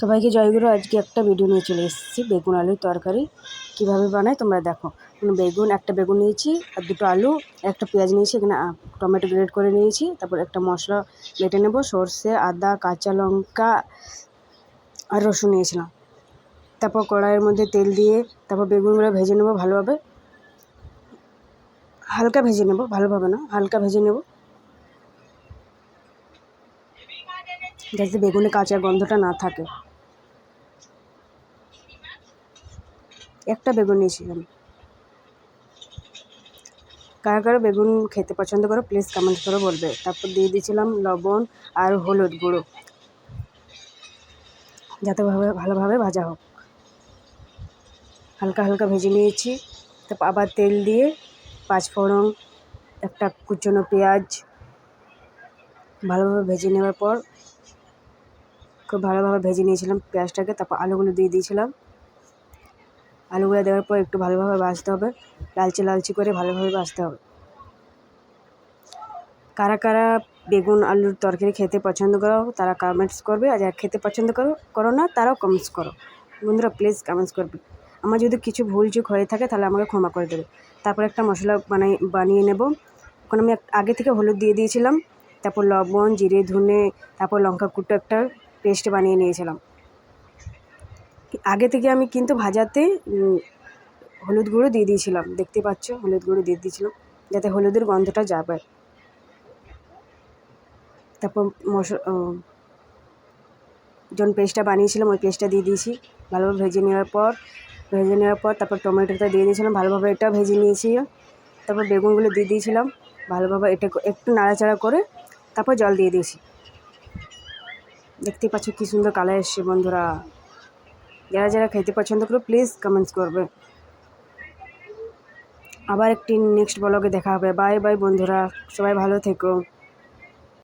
সবাইকে জয়গুরু আজকে একটা ভিডিও নিয়ে চলে এসেছি, বেগুন আলুর তরকারি। কীভাবে বানায় তোমরা দেখো। বেগুন, একটা বেগুন নিয়েছি, আর দুটো আলু, একটা পেঁয়াজ নিয়েছি, এখানে টমেটো গ্রেড করে নিয়েছি, তারপর একটা মশলা বেটে নেব, সর্ষে, আদা, কাঁচা লঙ্কা, আর রসুন নিয়েছিলাম। তারপর কড়াইয়ের মধ্যে তেল দিয়ে তারপর বেগুনগুলো ভেজে নেব ভালোভাবে। হালকা ভেজে নেব, ভালোভাবে না, হালকা ভেজে নেব। যাতে বেগুনে কাঁচা গন্ধটা না থাকে। একটা বেগুন নিয়েছিলাম। কারা কারা বেগুন খেতে পছন্দ করো প্লিজ কমেন্ট করে বলবে। তারপর দিয়ে দিয়েছিলাম লবণ আর হলুদ গুঁড়ো। যাতে ভাবে, ভালোভাবে ভাজা হোক। হালকা হালকা ভেজে নিয়েছি। তারপর আবার তেল দিয়ে পাঁচফোড়ন একটা কুচনো পেঁয়াজ, ভালোভাবে ভেজে নেওয়ার পর খুব ভালোভাবে ভেজে নিয়েছিলাম পেঁয়াজটাকে। তারপর আলুগুলো দিয়ে দিয়েছিলাম। আলুগুলো দেওয়ার পর একটু ভালোভাবে ভাজতে হবে, লালচে লালচে করে ভালোভাবে ভাজতে হবে। কারা কারা বেগুন আলুর তরকারি খেতে পছন্দ করো, তারা কমেন্টস করবে, আর যারা খেতে পছন্দ করো করো না, তারাও কমেন্টস করো। বন্ধুরা প্লিজ কমেন্টস করবে। আমার যদি কিছু ভুল চুক হয়ে থাকে, তাহলে আমাকে ক্ষমা করে দেবে। তারপর একটা মশলা বানাই, বানিয়ে নেব। ওখানে আমি আগে থেকে হলুদ দিয়ে দিয়েছিলাম। তারপর লবণ, জিরে, ধনে, তারপর লঙ্কা কুটো একটা পেস্ট বানিয়ে নিয়েছিলাম। আগে থেকে আমি কিন্তু ভাজাতে হলুদ গুঁড়ো দিয়ে দিয়েছিলাম। দেখতে পাচ্ছ, হলুদ গুঁড়ো দিয়ে দিয়েছিলাম, যাতে হলুদের গন্ধটা যাবে। তারপর মশলা যখন পেস্টটা বানিয়েছিলাম, ওই পেস্টটা দিয়ে দিয়েছি। ভালোভাবে ভেজে নেওয়ার পর, ভেজে নেওয়ার পর তারপর টমেটোটা দিয়ে দিয়েছিলাম, ভালোভাবে এটা ভেজে নিয়েছি। তারপর বেগুনগুলো দিয়ে দিয়েছিলাম, ভালোভাবে এটা একটু নাড়াচাড়া করে তারপর জল দিয়ে দিয়েছি। দেখতে পাচ্ছ কী সুন্দর কালার এসছে বন্ধুরা। যারা যারা খেতে পছন্দ করো প্লিজ কমেন্টস করবে। আবার একটি নেক্সট ব্লগে দেখা হবে। বাই বাই বন্ধুরা। সবাই ভালো থেকো।